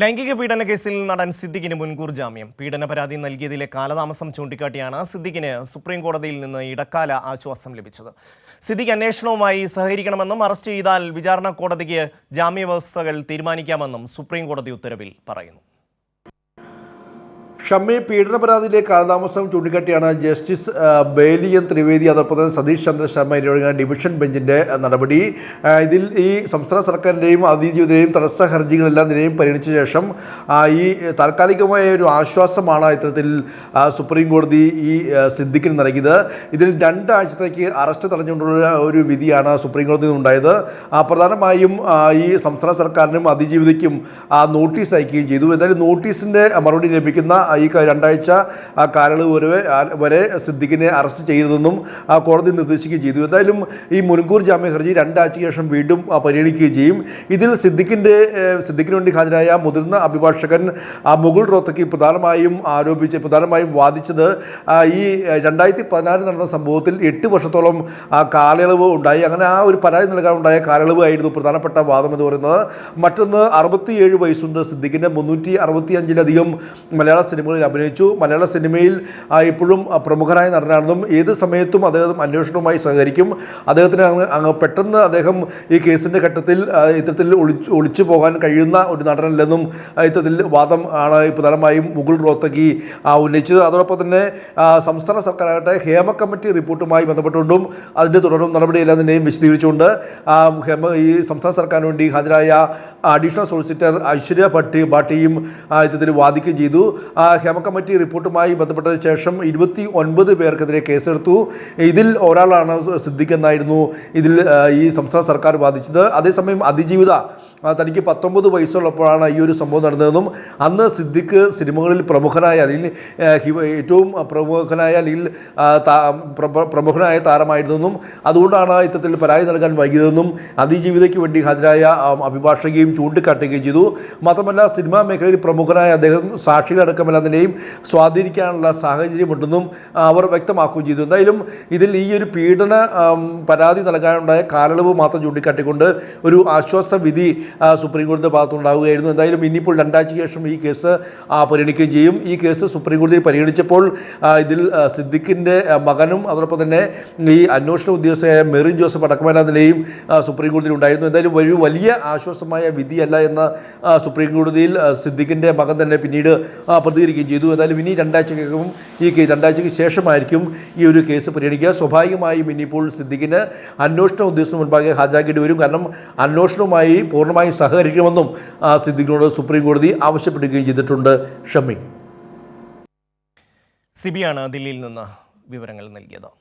ലൈംഗിക പീഡന കേസിൽ നടൻ സിദ്ദിഖിന് മുൻകൂർ ജാമ്യം. പീഡന പരാതി നൽകിയതിലെ കാലതാമസം ചൂണ്ടിക്കാട്ടിയാണ് സിദ്ദിഖിന് സുപ്രീം കോടതിയിൽ നിന്ന് ഇടക്കാല ആശ്വാസം ലഭിച്ചത്. സിദ്ദിഖ് അന്വേഷണവുമായി സഹകരിക്കണമെന്നും അറസ്റ്റ് ചെയ്താൽ വിചാരണ കോടതിക്ക് ജാമ്യവ്യവസ്ഥകൾ തീരുമാനിക്കാമെന്നും സുപ്രീം കോടതി ഉത്തരവിൽ പറയുന്നു. ഷമ്മി പീഡന പരാതിയിലെ കാലതാമസം ചൂണ്ടിക്കാട്ടിയാണ് ജസ്റ്റിസ് ബേലിയൻ ത്രിവേദി അതോടൊപ്പം തന്നെ സതീഷ് ചന്ദ്ര ശർമ്മ എന്നിവരുടെ ഡിവിഷൻ ബെഞ്ചിന്റെ നടപടി. ഇതിൽ ഈ സംസ്ഥാന സർക്കാരിന്റെയും അതിജീവിതരെയും തടസ്സ ഹർജികളെല്ലാം നിലയും പരിഗണിച്ച ശേഷം ഈ താൽക്കാലികമായ ഒരു ആശ്വാസമാണ് ഇത്തരത്തിൽ സുപ്രീം കോടതി ഈ സിദ്ധിക്കിന് നൽകിയത്. ഇതിൽ രണ്ടാഴ്ചത്തേക്ക് അറസ്റ്റ് തടഞ്ഞുകൊണ്ടുള്ള ഒരു വിധിയാണ് സുപ്രീം കോടതിയിൽ നിന്നുണ്ടായത്. പ്രധാനമായും ഈ സംസ്ഥാന സർക്കാരിനും അതിജീവിതയ്ക്കും നോട്ടീസ് അയക്കുകയും ചെയ്തു. എന്തായാലും നോട്ടീസിന്റെ മറുപടി ലഭിക്കുന്ന ഈ രണ്ടാഴ്ച ആ, കാലയളവ് വരെ വരെ സിദ്ദിഖിനെ അറസ്റ്റ് ചെയ്യരുതെന്നും ആ, കോടതി നിർദ്ദേശിക്കുകയും ചെയ്തു. എന്തായാലും ഈ മുൻകൂർ ജാമ്യ ഹർജി രണ്ടാഴ്ചയ്ക്ക് ശേഷം വീണ്ടും പരിഗണിക്കുകയും ചെയ്യും. ഇതിൽ സിദ്ദിഖിന്റെ സിദ്ദിഖിന് വേണ്ടി ഹാജരായ മുതിർന്ന അഭിഭാഷകൻ ആ, മുകുൾ റോത്തക്കി പ്രധാനമായും ആരോപിച്ച് പ്രധാനമായും വാദിച്ചത് ഈ രണ്ടായിരത്തി പതിനാറിൽ നടന്ന സംഭവത്തിൽ എട്ട് വർഷത്തോളം ആ, കാലയളവ് ഉണ്ടായി. അങ്ങനെ ആ ഒരു പരാതി നൽകാനുണ്ടായ കാലയളവ് ആയിരുന്നു പ്രധാനപ്പെട്ട വാദം എന്ന് പറയുന്നത്. മറ്റൊന്ന് അറുപത്തിയേഴ് വയസ്സുണ്ട് സിദ്ദിഖിന്റെ മുന്നൂറ്റി അറുപത്തി അഞ്ചിലധികം മലയാള സിനിമകളിൽ അഭിനയിച്ചു. മലയാള സിനിമയിൽ ഇപ്പോഴും പ്രമുഖനായ നടനാണെന്നും ഏത് സമയത്തും അദ്ദേഹം അന്വേഷണവുമായി സഹകരിക്കും. അദ്ദേഹത്തിന് അങ്ങ് പെട്ടെന്ന് അദ്ദേഹം ഈ കേസിന്റെ ഘട്ടത്തിൽ ഇത്തരത്തിൽ ഒളിച്ചു ഒളിച്ചു പോകാൻ കഴിയുന്ന ഒരു നടനല്ലെന്നും ഇത്തരത്തിൽ വാദം ആണ് പ്രധാനമായും മുകുൾ റോത്തകി ഉന്നയിച്ചത്. അതോടൊപ്പം തന്നെ സംസ്ഥാന സർക്കാരാകട്ടെ ഹേമ കമ്മിറ്റി റിപ്പോർട്ടുമായി ബന്ധപ്പെട്ടുകൊണ്ടും അതിന്റെ തുടരും നടപടിയെല്ലാം തന്നെയും വിശദീകരിച്ചുകൊണ്ട് ഹേമ ഈ സംസ്ഥാന സർക്കാരിന് വേണ്ടി ഹാജരായ അഡീഷണൽ സോളിസിറ്റർ ഐശ്വര്യ ഭട്ടി ഭാട്ടിയും ഇത്തരത്തിൽ വാദിക്കുകയും ചെയ്തു. ഹേമ കമ്മിറ്റി റിപ്പോർട്ടുമായി ബന്ധപ്പെട്ടതിന് ശേഷം ഇരുപത്തി ഒൻപത് പേർക്കെതിരെ കേസെടുത്തു. ഇതിൽ ഒരാളാണ് സിദ്ദിഖ് എന്നായിരുന്നു ഇതിൽ ഈ സംസ്ഥാന സർക്കാർ ബാധിച്ചത് അതേസമയം അതിജീവിത തനിക്ക് പത്തൊമ്പത് വയസ്സുള്ളപ്പോഴാണ് ഈ ഒരു സംഭവം നടന്നതെന്നും അന്ന് സിദ്ദിഖ് സിനിമകളിൽ പ്രമുഖനായ അല്ലെങ്കിൽ ഏറ്റവും പ്രമുഖനായ അല്ലെങ്കിൽ പ്രമുഖനായ താരമായിരുന്നെന്നും അതുകൊണ്ടാണ് ഇത്തരത്തിൽ പരാതി നൽകാൻ വൈകിയതെന്നും അതിജീവിതയ്ക്ക് വേണ്ടി ഹാജരായ അഭിഭാഷകയും ചൂണ്ടിക്കാട്ടുകയും ചെയ്തു. മാത്രമല്ല സിനിമാ മേഖലയിൽ പ്രമുഖനായ അദ്ദേഹം സാക്ഷികളടക്കമെല്ലാം തന്നെയും സ്വാധീനിക്കാനുള്ള സാഹചര്യമുണ്ടെന്നും അവർ വ്യക്തമാക്കുകയും ചെയ്തു. എന്തായാലും ഇതിൽ ഈ ഒരു പീഡന പരാതി നൽകാനുണ്ടായ കാലയളവ് മാത്രം ചൂണ്ടിക്കാട്ടിക്കൊണ്ട് ഒരു ആശ്വാസ വിധി സുപ്രീം കോടതിയുടെ ഭാഗത്തുണ്ടാവുകയായിരുന്നു എന്തായാലും ഇനിയിപ്പോൾ രണ്ടാഴ്ചയ്ക്ക് ശേഷം ഈ കേസ് പരിഗണിക്കുകയും ചെയ്യും. ഈ കേസ് സുപ്രീം കോടതി പരിഗണിച്ചപ്പോൾ ഇതിൽ സിദ്ദിഖിന്റെ മകനും അതോടൊപ്പം തന്നെ ഈ അന്വേഷണ ഉദ്യോഗസ്ഥയായ മെറിൻ ജോസഫ് അടക്കമെന്ന നിലയും സുപ്രീം കോടതിയിൽ ഉണ്ടായിരുന്നു. എന്തായാലും ഒരു വലിയ ആശ്വാസമായ വിധിയല്ല എന്ന് സുപ്രീം കോടതിയിൽ സിദ്ദിഖിന്റെ മകൻ തന്നെ പിന്നീട് പ്രതികരിക്കുകയും ചെയ്തു. എന്തായാലും ഇനി രണ്ടാഴ്ചക്കകം ഈ രണ്ടാഴ്ചയ്ക്ക് ശേഷമായിരിക്കും ഈ ഒരു കേസ് പരിഗണിക്കുക. സ്വാഭാവികമായും ഇനിയിപ്പോൾ സിദ്ദിഖിന് അന്വേഷണ ഉദ്യോഗസ്ഥന് മുൻപാകെ ഹാജരാക്കേണ്ടി വരും. കാരണം അന്വേഷണവുമായി പൂർണമായും സഹകരിക്കണമെന്നും ആ, സിദ്ദിഖിനോട് സുപ്രീം കോടതി ആവശ്യപ്പെടുകയും ചെയ്തിട്ടുണ്ട്. ഷമി. സിബിയാണ് ദില്ലിയിൽ നിന്ന് വിവരങ്ങൾ നൽകിയത്.